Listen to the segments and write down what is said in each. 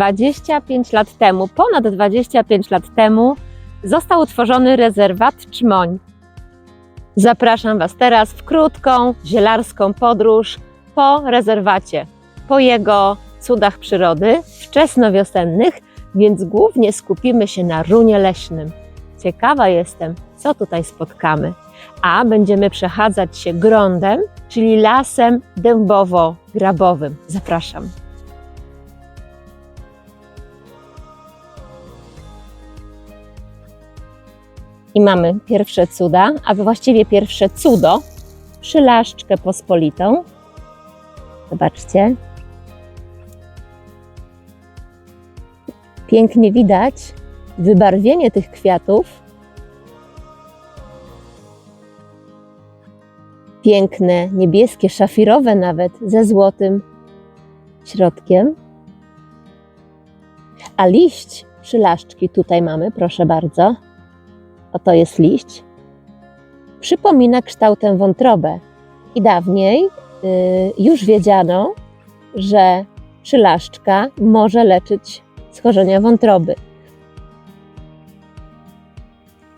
25 lat temu, ponad 25 lat temu, został utworzony rezerwat Czmoń. Zapraszam Was teraz w krótką, zielarską podróż po rezerwacie, po jego cudach przyrody, wczesnowiosennych, więc głównie skupimy się na runie leśnym. Ciekawa jestem, co tutaj spotkamy. A będziemy przechadzać się grądem, czyli lasem dębowo-grabowym. Zapraszam. I mamy pierwsze cuda, a właściwie pierwsze cudo, przylaszczkę pospolitą. Zobaczcie. Pięknie widać wybarwienie tych kwiatów. Piękne, niebieskie, szafirowe nawet, ze złotym środkiem. A liść przylaszczki tutaj mamy, proszę bardzo. Oto jest liść. Przypomina kształtem wątrobę. I dawniej y, już wiedziano, że przylaszczka może leczyć schorzenia wątroby.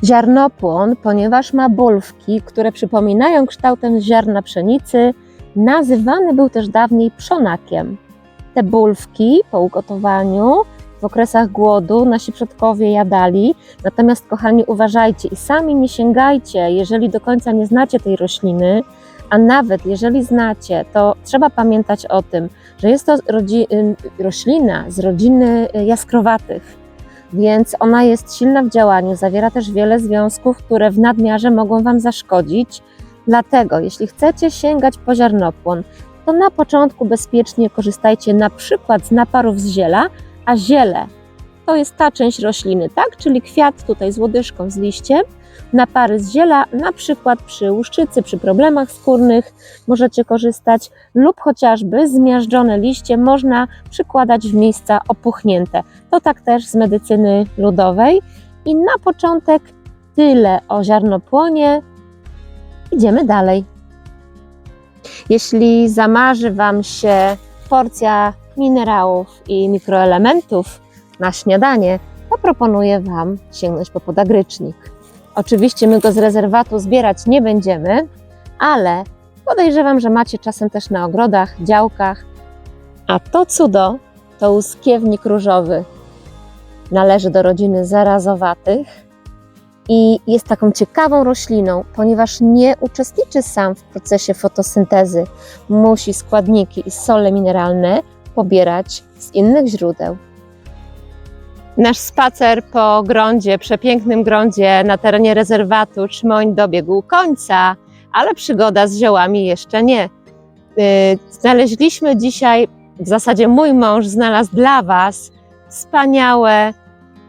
Ziarnopłon, ponieważ ma bulwki, które przypominają kształtem ziarna pszenicy, nazywany był też dawniej przonakiem. Te bulwki po ugotowaniu w okresach głodu nasi przodkowie jadali. Natomiast, kochani, uważajcie i sami nie sięgajcie, jeżeli do końca nie znacie tej rośliny, a nawet jeżeli znacie, to trzeba pamiętać o tym, że jest to rodzi- roślina z rodziny jaskrowatych, więc ona jest silna w działaniu, zawiera też wiele związków, które w nadmiarze mogą Wam zaszkodzić. Dlatego, jeśli chcecie sięgać po ziarnopłon, to na początku bezpiecznie korzystajcie na przykład z naparów z ziela, a ziele to jest ta część rośliny, tak? Czyli kwiat tutaj z łodyżką, z liściem, napary z ziela, na przykład przy łuszczycy, przy problemach skórnych możecie korzystać lub chociażby zmiażdżone liście można przykładać w miejsca opuchnięte. To tak też z medycyny ludowej. I na początek tyle o ziarnopłonie. Idziemy dalej. Jeśli zamarzy Wam się porcja minerałów i mikroelementów na śniadanie, to proponuję Wam sięgnąć po podagrycznik. Oczywiście my go z rezerwatu zbierać nie będziemy, ale podejrzewam, że macie czasem też na ogrodach, działkach. A to cudo to łuskiewnik różowy. Należy do rodziny zarazowatych i jest taką ciekawą rośliną, ponieważ nie uczestniczy sam w procesie fotosyntezy. Musi składniki i sole mineralne pobierać z innych źródeł. Nasz spacer po grądzie, przepięknym grądzie na terenie rezerwatu Czmoń dobiegł końca, ale przygoda z ziołami jeszcze nie. Yy, Znaleźliśmy dzisiaj, w zasadzie mój mąż znalazł dla Was wspaniałe,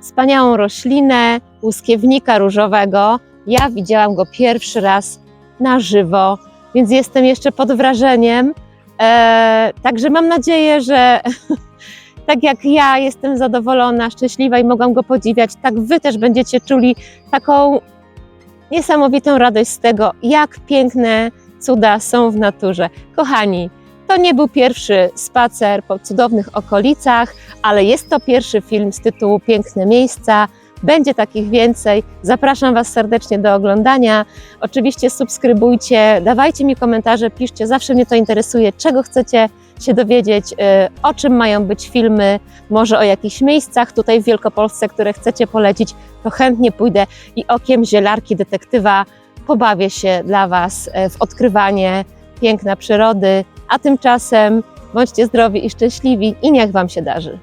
wspaniałą roślinę łuskiewnika różowego. Ja widziałam go pierwszy raz na żywo, więc jestem jeszcze pod wrażeniem. Eee, także mam nadzieję, że tak jak ja jestem zadowolona, szczęśliwa i mogłam go podziwiać, tak Wy też będziecie czuli taką niesamowitą radość z tego, jak piękne cuda są w naturze. Kochani, to nie był pierwszy spacer po cudownych okolicach, ale jest to pierwszy film z tytułu Piękne miejsca. Będzie takich więcej. Zapraszam Was serdecznie do oglądania. Oczywiście subskrybujcie, dawajcie mi komentarze, piszcie, zawsze mnie to interesuje, czego chcecie się dowiedzieć, y, o czym mają być filmy, może o jakichś miejscach tutaj w Wielkopolsce, które chcecie polecić, to chętnie pójdę i okiem zielarki detektywa pobawię się dla Was y, w odkrywanie piękna przyrody, a tymczasem bądźcie zdrowi i szczęśliwi i niech Wam się darzy.